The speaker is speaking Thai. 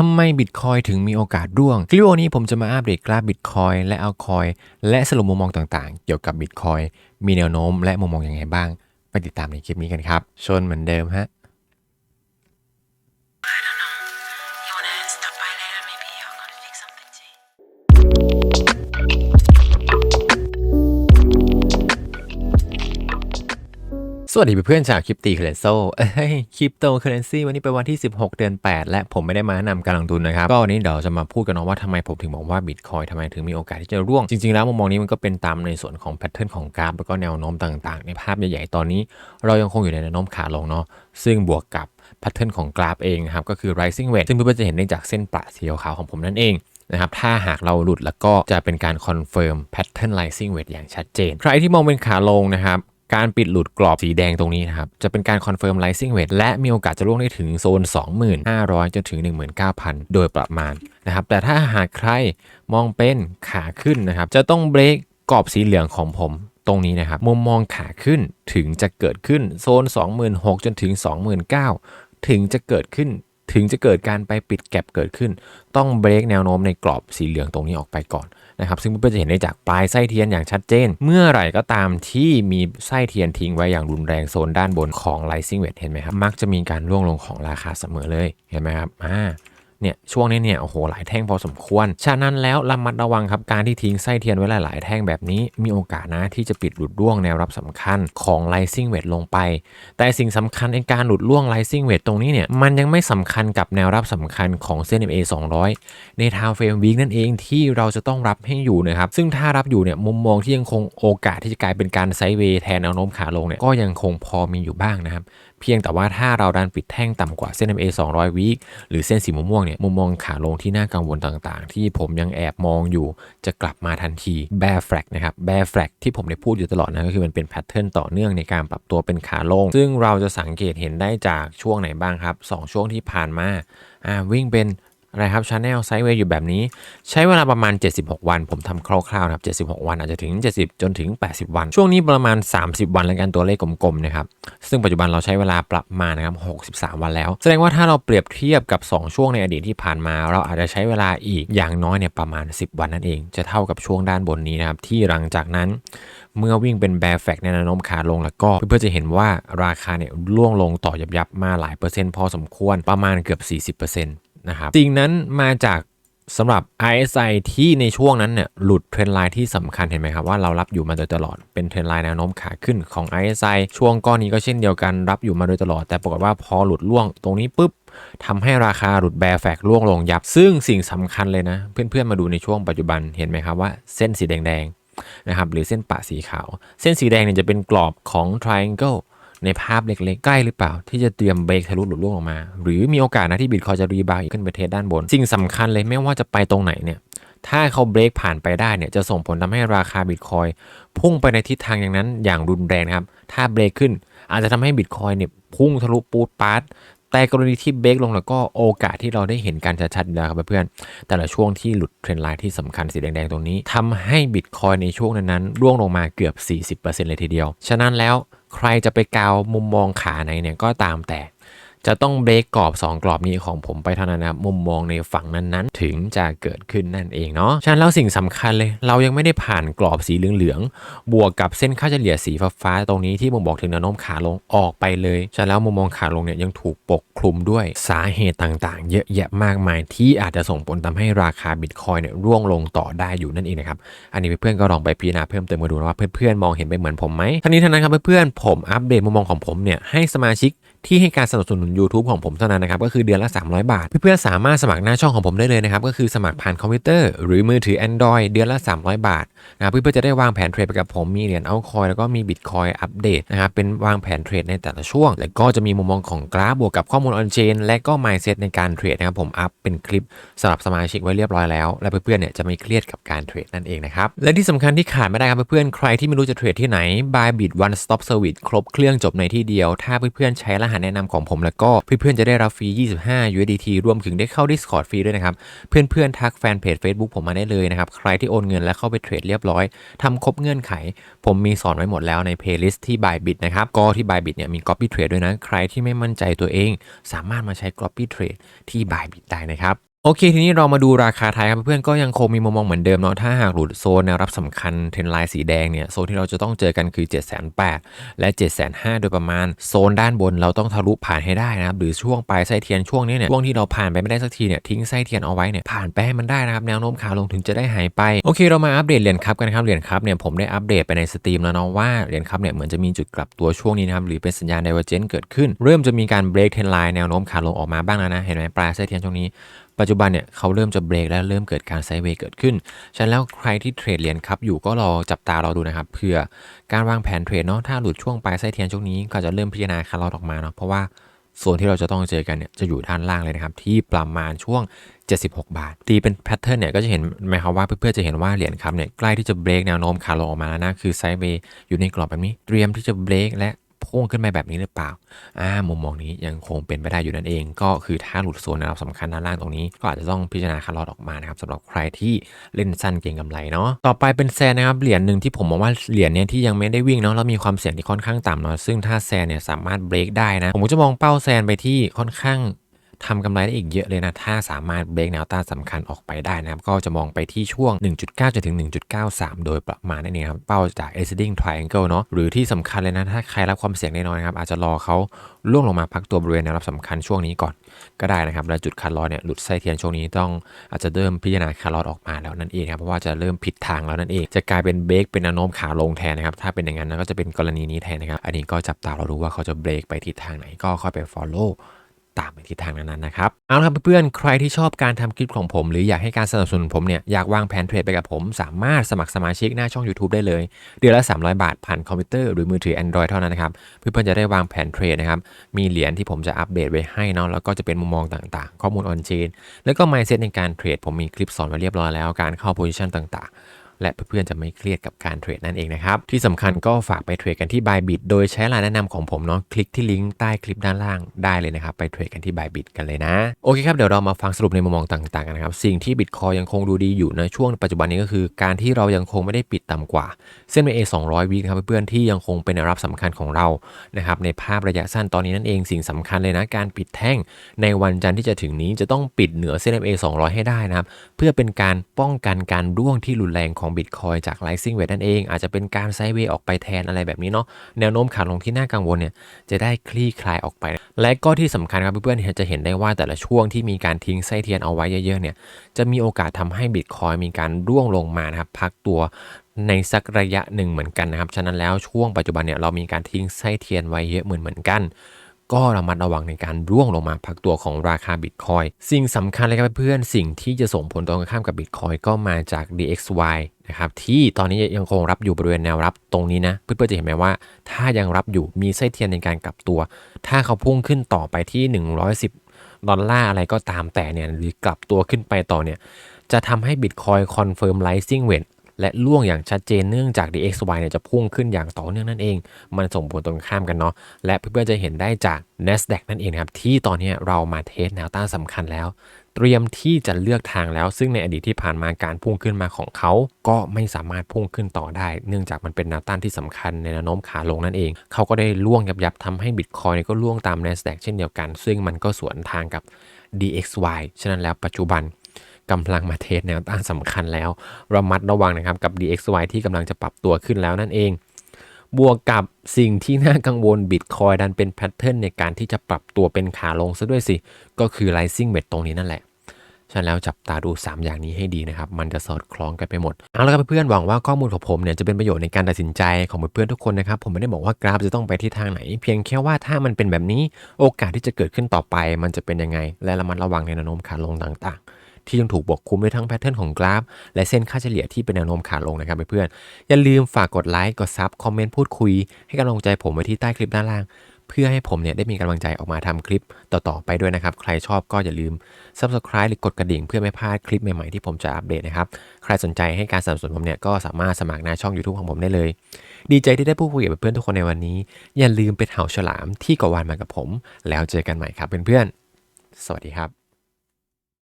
ทำไมบิตคอยถึงมีโอกาสร่วง คลิปวันนี้ผมจะมาอัปเดตกราฟบิตคอยและเอาคอยและสรุปมุมมองต่างๆ เกี่ยวกับบิตคอยมีแนวโน้มและมุมมองอย่างไรบ้าง ไปติดตามในคลิปนี้กันครับ ชนเหมือนเดิมฮะ สวัสดีเพื่อนๆจากคริปตีเคเรนโซเอ้ยคริปโตเคเรนซีวันนี้เป็นวันที่ 16 เดือน 8 และผมไม่ได้มาแนะนำการลงทุนนะครับ ก็วันนี้เดี๋ยวจะมาพูดกันนะว่าทำไมผมถึงบอกว่าบิตคอยทำไมถึงมีโอกาสที่จะร่วง จริงๆแล้วมุมมองนี้มันก็เป็นตามในส่วนของแพทเทิร์นของกราฟ แล้วก็แนวโน้มต่างๆ ในภาพใหญ่ๆ ตอนนี้ เรายังคงอยู่ในแนวโน้มขาลงเนาะซึ่งบวกกับแพทเทิร์นของกราฟเองครับก็คือ rising wedge ซึ่งเพื่อนๆจะเห็นได้จากเส้นประสีขาวของผมนั่นเองนะครับถ้าหากเราหลุดแล้วก็จะเป็นการคอนเฟิร์มแพทเทิร์น rising wedge อย่างชัดเจน ใครที่มองเป็นขาลงนะครับ การปิดหลุดกรอบสีแดงตรงนี้นะครับ จะเป็นการคอนเฟิร์ม rising wedge และมีโอกาสจะล่วงได้ถึงโซน 25,000 จนถึง 19,000 โดยประมาณนะครับ แต่ถ้าหากใครมองเป็นขาขึ้นนะครับ จะต้องเบรกกรอบสีเหลืองของผมตรงนี้นะครับมุมมองขาขึ้นถึงจะเกิดขึ้นโซน 26,000 จนถึง 29,000 ถึงจะเกิดขึ้น ถึงจะเกิดการไปปิดแก็บเกิดขึ้น ต้องเบรกแนวโน้มในกรอบสีเหลืองตรงนี้ออกไปก่อนนะครับซึ่งเพื่อนๆจะเห็นได้จากปลายไส้เทียนอย่างชัดเจน เมื่อไหร่ก็ตามที่มีไส้เทียนทิ้งไว้อย่างรุนแรงโซนด้านบนของไลซิ่งเวทเห็นไหมครับมักจะมีการร่วงลงของราคาเสมอเลยเห็นไหมครับอ่า เนี่ยช่วงนี้เนี่ยโอ้โหหลายแท่งพอสมควร ฉะนั้นแล้วระมัดระวังครับการที่ทิ้งไส้เทียนไว้หลาย ๆ แท่งแบบนี้มีโอกาสนะที่จะปิดหลุดร่วงแนวรับสำคัญของ rising wedge ลงไป แต่สิ่งสำคัญในการหลุดร่วง rising wedge ตรงนี้เนี่ยมันยังไม่สำคัญกับแนวรับสำคัญของเส้น MA 200 ใน time frame week นั่นเองที่เราจะต้องรับให้อยู่นะครับซึ่งถ้ารับอยู่เนี่ยมุมมองที่ยังคงโอกาสที่จะกลายเป็นการไซด์เวย์แทนแนวโน้มขาลงเนี่ยก็ยังคงพอมีอยู่บ้างนะครับ เพียงแต่ว่าถ้าเราดันปิดแท่งต่ำกว่าเส้น MA 200 วีคหรือเส้นสีม่วงเนี่ยมุมมองขาลงที่น่ากังวลต่างๆ ที่ผมยังแอบมองอยู่จะกลับมาทันที bear flag นะครับ bear flag ที่ผมได้พูดอยู่ตลอดนะก็คือมันเป็นแพทเทิร์นต่อเนื่องในการปรับตัวเป็นขาลง ซึ่งเราจะสังเกตเห็นได้จากช่วงไหนบ้างครับ 2 ช่วงที่ผ่านมาอ่าวิ่งเป็น อะไรครับชาแนลไซด์เวย์อยู่แบบนี้ ใช้เวลาประมาณ 76 วัน ผมทำคร่าวๆนะครับ76 วันอาจจะถึง 70 จนถึง 80 วัน ช่วงนี้ประมาณ 30 วันแล้วกันตัวเลขกลมๆนะครับซึ่งปัจจุบันเราใช้เวลาประมาณนะครับ63 วันแล้ว แสดงว่าถ้าเราเปรียบเทียบกับ 2 ช่วงในอดีตที่ผ่านมา เราอาจจะใช้เวลาอีกอย่างน้อยเนี่ยประมาณ 10 วันนั่นเอง จะเท่ากับช่วงด้านบนนี้นะครับที่หลังจากนั้นเมื่อวิ่งเป็นแบร์แฟกในแนวโน้มขาลงแล้วก็เพื่อจะเห็นว่าราคาเนี่ยร่วงลงต่อยับยับๆมาหลายเปอร์เซ็นต์พอสมควรประมาณเกือบ 40% นะครับสิ่งนั้นมาจากสำหรับ RSI ที่ในช่วงนั้นเนี่ยหลุดเทรนไลน์ที่สำคัญเห็นไหมครับว่าเรารับอยู่มาโดยตลอดเป็นเทรนไลน์แนวโน้มขาขึ้นของ RSI ช่วงก้อนนี้ก็เช่นเดียวกันรับอยู่มาโดยตลอด แต่ปรากฏว่าพอหลุดล่วงตรงนี้ปุ๊บทำให้ราคาหลุดแบร์แฟกล่วงลงยับ ซึ่งสิ่งสำคัญเลยนะ เพื่อนๆมาดูในช่วงปัจจุบันเห็นไหมครับว่าเส้นสีแดงๆนะครับหรือเส้นปะสีขาว เส้นสีแดงเนี่ยจะเป็นกรอบของ triangle ในภาพเล็กๆ ใกล้หรือเปล่า ที่จะเตรียมเบรกทะลุหลุดล่วงออกมา หรือมีโอกาสนะที่บิตคอยจะรีบาวอีกขึ้นไปเทสด้านบน สิ่งสำคัญเลยไม่ว่าจะไปตรงไหนเนี่ยถ้าเขาเบรกผ่านไปได้เนี่ยจะส่งผลทำให้ราคาบิตคอยพุ่งไปในทิศทางอย่างนั้นอย่างรุนแรงครับ ถ้าเบรกขึ้นอาจจะทำให้บิตคอยเนี่ยพุ่งทะลุปูดปาร์ตแต่กรณีที่เบรกลงแล้วก็โอกาสที่เราได้เห็นการชัดๆอยู่แล้วครับเพื่อนแต่ละช่วงที่หลุดเทรนไลน์ที่สำคัญสีแดงๆตรงนี้ทำให้บิตคอยในช่วงนั้นๆร่วงลงมาเกือบ 40%เลยทีเดียว ฉะนั้นแล้ว ใครจะไปกาวมุมมองขาไหนเนี่ยก็ตามแต่ จะต้องเบรกกรอบ 2 กรอบนี้ของผมไปเท่านั้นนะมุมมองในฝั่งนั้นๆ ถึงจะเกิดขึ้นนั่นเองเนาะฉะนั้นแล้วสิ่งสำคัญเลย เรายังไม่ได้ผ่านกรอบสีเหลืองๆบวกกับเส้นค่าเฉลี่ยสีฟ้าๆตรงนี้ที่ผมบอกถึงแนวโน้มขาลงออกไปเลยฉะนั้นแล้วมุมมองขาลงเนี่ยยังถูกปกคลุมด้วยสาเหตุต่างๆ เยอะแยะมากมายที่อาจจะส่งผลทำให้ราคาบิตคอยเนี่ยร่วงลงต่อได้อยู่นั่นเองนะครับอันนี้เพื่อนๆก็ลองไปพิจารณาเพิ่มเติมมาดูนะว่าเพื่อนๆมองเห็นไปเหมือนผมไหมทั้งนี้ทั้งนั้นครับเพื่อนๆผมอัปเดตมุมมองของผมเนี่ยให้สมาชิก ที่ให้การสนับสนุน YouTube ของผมเท่านั้นนะครับก็คือเดือนละ 300 บาท เพื่อนๆสามารถสมัครหน้าช่องของผมได้เลยนะครับก็คือสมัครผ่านคอมพิวเตอร์ หรือมือถือ Android เดือนละ 300 บาทนะเพื่อนๆจะได้วางแผนเทรดไปกับผมมีเหรียญเอาคอยแล้วก็มีบิตคอยอัปเดตนะครับเป็นวางแผนเทรดในแต่ละช่วง แล้วก็จะมีมุมมองของกราฟบวกกับข้อมูลออนเชนและก็ mindset ในการเทรดนะครับผมอัพเป็นคลิปสำหรับสมาชิกไว้เรียบร้อยแล้ว และเพื่อนๆเนี่ยจะไม่เครียดกับการเทรดนั่นเองนะครับและที่สำคัญที่ขาดไม่ได้ครับเพื่อนๆใครที่ไม่รู้จะเทรดที่ไหน Bybit One Stop Service ครบเครื่องจบในที่เดียว ถ้าเพื่อนๆใช้รหัสแนะนำของผมแล้วก็เพื่อนๆจะได้รับฟรี 25 USDT รวมถึงได้เข้า Discord ฟรีด้วยนะครับ เพื่อนๆทักแฟนเพจ Facebook ผมมาได้เลยนะครับ ใครที่โอนเงินและเข้าไปเทรดเรียบร้อยทำครบเงื่อนไข ผมมีสอนไว้หมดแล้วในเพลย์ลิสต์ที่ Bybit นะครับ ก็ที่ Bybit เนี่ยมี Copy Trade ด้วยนะ ใครที่ไม่มั่นใจตัวเอง สามารถมาใช้ Copy Trade ที่ Bybit ได้นะครับ โอเค ทีนี้เรามาดูราคาไทยครับเพื่อนก็ยังคงมีมุมมองเหมือนเดิมเนาะถ้าหากหลุดโซนแนวรับสำคัญเทรนไลน์สีแดงเนี่ยโซนที่เราจะต้องเจอกันคือ 7 8 0 0 0และ7 5 0 0 0โดยประมาณ โซนด้านบนเราต้องทะลุผ่านให้ได้นะครับหรือช่วงปลายไส้เทียนช่วงนี้เนี่ยช่วงที่เราผ่านไปไม่ได้สักทีเนี่ยทิ้งไส้เทียนเอาไว้เนี่ยผ่านไปให้มันได้นะครับแนวโน้มขาลงถึงจะได้หายไปโอเคเรามาอัปเดตเหรียญครับกันครับเหรียญครับเนี่ยผมได้อัปเดตไปในสตรีมแล้วเนาะว่าเหรียญครับเนี่ยเหมือนจะมีจุดกลับตัวช่วงนี้นะครับหรือเป็นสัญญาณ divergence เกิดขึ้น เริ่มจะมีการเบรกเทรนไลน์แนวโน้มขาลงออกมาบ้างแล้วนะเห็นไหมปลายไส้เทียนช่วงนี้ ปัจจุบันเนี่ยเขาเริ่มจะเบรกและเริ่มเกิดการไซด์เวย์เกิดขึ้น ฉะนั้นแล้วใครที่เทรดเหรียญครับอยู่ก็รอจับตารอดูนะครับเพื่อการวางแผนเทรดเนาะถ้าหลุดช่วงปลายไส้เทียนช่วงนี้ก็จะเริ่มพิจารณาคาร์ลอตออกมาเนาะเพราะว่าโซนที่เราจะต้องเจอกันเนี่ยจะอยู่ด้านล่างเลยนะครับ ที่ประมาณช่วง 76 บาท ตีเป็นแพทเทิร์นเนี่ยก็จะเห็นไหมครับว่าเพื่อนๆจะเห็นว่าเหรียญครับเนี่ยใกล้ที่จะเบรกแนวโน้มขาลงออกมาแล้วนะ คือไซด์เวย์อยู่ในกรอบแบบนี้ เตรียมที่จะเบรกและ พุ่งขึ้นไปแบบนี้หรือเปล่าอ่ามุมมองนี้ยังคงเป็นไปได้อยู่นั่นเอง ก็คือถ้าหลุดโซนแนวรับสำคัญด้านล่างตรงนี้ ก็อาจจะต้องพิจารณาคาร์ลอดออกมานะครับสำหรับใครที่เล่นสั้นเก่งกำไรเนาะต่อไปเป็นแซนนะครับเหรียญหนึ่งที่ผมมองว่าเหรียญเนี้ยที่ยังไม่ได้วิ่งเนาะแล้วมีความเสี่ยงที่ค่อนข้างต่ำเนาะซึ่งถ้าแซนเนี่ยสามารถเบรกได้นะผมก็จะมองเป้าแซนไปที่ค่อนข้าง ทำกำไรได้อีกเยอะเลยนะ ถ้าสามารถเบรกแนวต้านสำคัญออกไปได้นะครับ ก็จะมองไปที่ช่วง 1.9จนถึง 1.93 โดยประมาณนั่นเองครับ เป้าจาก ascending triangle เนาะหรือที่สำคัญเลยนะ ถ้าใครรับความเสี่ยงแน่นอนนะครับ อาจจะรอเขาล่วงลงมาพักตัวบริเวณแนวรับสำคัญช่วงนี้ก่อนก็ได้นะครับ และจุดคัดลอสเนี่ยหลุดไส้เทียนช่วงนี้ต้องอาจจะเริ่มพิจารณาคัดลอสออกมาแล้วนั่นเองครับเพราะว่าจะเริ่มผิดทางแล้วนั่นเอง จะกลายเป็นเบรกเป็นแนวโน้มขาลงแทนนะครับถ้าเป็นอย่างนั้นก็จะเป็นกรณีนี้แทนนะครับอันนี้ก็จับตาเราดูว่าเขาจะเบรกไปทิศทางไหนก็ค่อยไป follow ตามไปทิศทางนั้นๆนะครับเอาละครับเพื่อนๆใครที่ชอบการทำคลิปของผม หรืออยากให้การสนับสนุนผมเนี่ยอยากวางแผนเทรดไปกับผม สามารถสมัครสมาชิกหน้าช่อง YouTube ได้เลย เดือนละ 300 บาทผ่านคอมพิวเตอร์หรือมือถือ Android เท่านั้นนะครับเพื่อนๆจะได้วางแผนเทรดนะครับมีเหรียญที่ผมจะอัปเดตไว้ให้เนาะแล้วก็จะเป็นมุมมองต่างๆ ข้อมูลออนเชนแล้วก็ mindset ในการเทรดผมมีคลิปสอนไว้เรียบร้อยแล้วการเข้า position ต่างๆ และเพื่อนๆจะไม่เครียดกับการเทรดนั่นเองนะครับ ที่สำคัญก็ฝากไปเทรดกันที่ Bybit โดยใช้รายแนะนำของผมเนาะคลิกที่ลิงก์ใต้คลิปด้านล่างได้เลยนะครับ ไปเทรดกันที่ Bybit กันเลยนะ โอเคครับ เดี๋ยวเรามาฟังสรุปในมุมมองต่างๆกันนะครับ สิ่งที่ Bitcoin ยังคงดูดีอยู่ในช่วงปัจจุบันนี้ก็คือ การที่เรายังคงไม่ได้ปิดต่ำกว่า เส้น MA 200วิครับเพื่อนๆที่ยังคงเป็นแนวรับสำคัญของเรานะครับในภาพระยะสั้นตอนนี้นั่นเองสิ่งสำคัญเลยนะการปิดแท่งในวันจันทร์ที่จะถึงนี้จะต้องปิดเหนือเส้น MA 200 ให้ได้นะครับเพื่อเป็นการป้องกันการร่วงที่รุนแรงของ Bitcoin จาก Rising Wedge นั่นเอง อาจจะเป็นการไซด์เวย์ออกไปแทนอะไรแบบนี้เนาะแนวโน้มขาลงที่น่ากังวลเนี่ยจะได้คลี่คลายออกไป และก็ที่สำคัญครับเพื่อนๆจะเห็นได้ว่าแต่ละช่วงที่มีการทิ้งไส้เทียนเอาไว้เยอะๆเนี่ยจะมีโอกาสทำให้ Bitcoin มีการร่วงลงมานะครับพักตัวในสักระยะหนึ่งเหมือนกันนะครับ ฉะนั้นแล้วช่วงปัจจุบันเนี่ยเรามีการทิ้งไส้เทียนไว้เยอะเหมือนเหมือนกัน ก็ระมัดระวังในการร่วงลงมาพักตัวของราคาบิตคอยสิ่งสำคัญเลยครับเพื่อนสิ่งที่จะส่งผลตรงข้ามกับบิตคอยก็มาจาก DXY นะครับที่ตอนนี้ยังคงรับอยู่บริเวณแนวรับตรงนี้นะ เพื่อนๆจะเห็นไหมว่า ถ้ายังรับอยู่มีไส้เทียนในการกลับตัว ถ้าเขาพุ่งขึ้นต่อไปที่ 110 ดอลลาร์อะไรก็ตามแต่เนี่ยหรือกลับตัวขึ้นไปต่อเนี่ยจะทำให้ Bitcoin Confirm Rising Wedge และล่วงอย่างชัดเจนเนื่องจาก DXY เนี่ยจะพุ่งขึ้นอย่างต่อเนื่องนั่นเอง มันส่งผลตรงข้ามกันเนาะและเพื่อนๆจะเห็นได้จาก NASDAQ นั่นเองนะครับที่ตอนนี้เรามาเทสแนวต้านสำคัญแล้ว เตรียมที่จะเลือกทางแล้ว ซึ่งในอดีตที่ผ่านมาการพุ่งขึ้นมาของเขา ก็ไม่สามารถพุ่งขึ้นต่อได้ เนื่องจากมันเป็นแนวต้านที่สำคัญในแนวโน้มขาลงนั่นเอง เขาก็ได้ล่วงยับยับทำให้ Bitcoin ก็ล่วงตาม NASDAQ เช่นเดียวกัน ซึ่งมันก็สวนทางกับ DXY ฉะนั้นแล้วปัจจุบัน กำลังมาเทสแนวต้านสำคัญแล้ว ระมัดระวังนะครับกับ DXY ที่กำลังจะปรับตัวขึ้นแล้วนั่นเอง บวกกับสิ่งที่น่ากังวล Bitcoin ดันเป็นแพทเทิร์นในการที่จะปรับตัวเป็นขาลงซะด้วยสิ ก็คือ Rising Wedge ตรงนี้นั่นแหละฉันแล้วจับตาดู 3 อย่างนี้ให้ดีนะครับ มันจะสอดคล้องกันไปหมด เอาละครับเพื่อนๆหวังว่าข้อมูลของผมเนี่ยจะเป็นประโยชน์ในการตัดสินใจของเพื่อนๆทุกคนนะครับ ผมไม่ได้บอกว่ากราฟจะต้องไปที่ทางไหน เพียงแค่ว่าถ้ามันเป็นแบบนี้โอกาสที่จะเกิดขึ้นต่อไป มันจะเป็นยังไง และระมัดระวังในแนวโน้มขาลงต่างๆ ที่ยังถูกบวกคุมด้วยทั้งแพทเทิร์นของกราฟ และเส้นค่าเฉลี่ยที่เป็นแนวโน้มขาลงนะครับเพื่อนๆอย่าลืมฝากกดไลค์กดซับคอมเมนต์พูดคุย ให้กำลังใจผมไว้ที่ใต้คลิปด้านล่าง เพื่อให้ผมเนี่ยได้มีกำลังใจออกมาทำคลิปต่อๆไปด้วยนะครับ ใครชอบก็อย่าลืม Subscribe หรือกดกระดิ่งเพื่อไม่พลาดคลิปใหม่ๆที่ผมจะอัปเดตนะครับใครสนใจให้การสนับสนุนผมเนี่ยก็สามารถสมัครหน้าช่อง YouTube ของผมได้เลย ดีใจที่ได้พูดคุยกับเพื่อนๆทุกคนในวันนี้ อย่าลืมเป็นเห่าฉลามที่กวานมากับผม แล้วเจอกันใหม่ครับเพื่อนๆสวัสดีครับ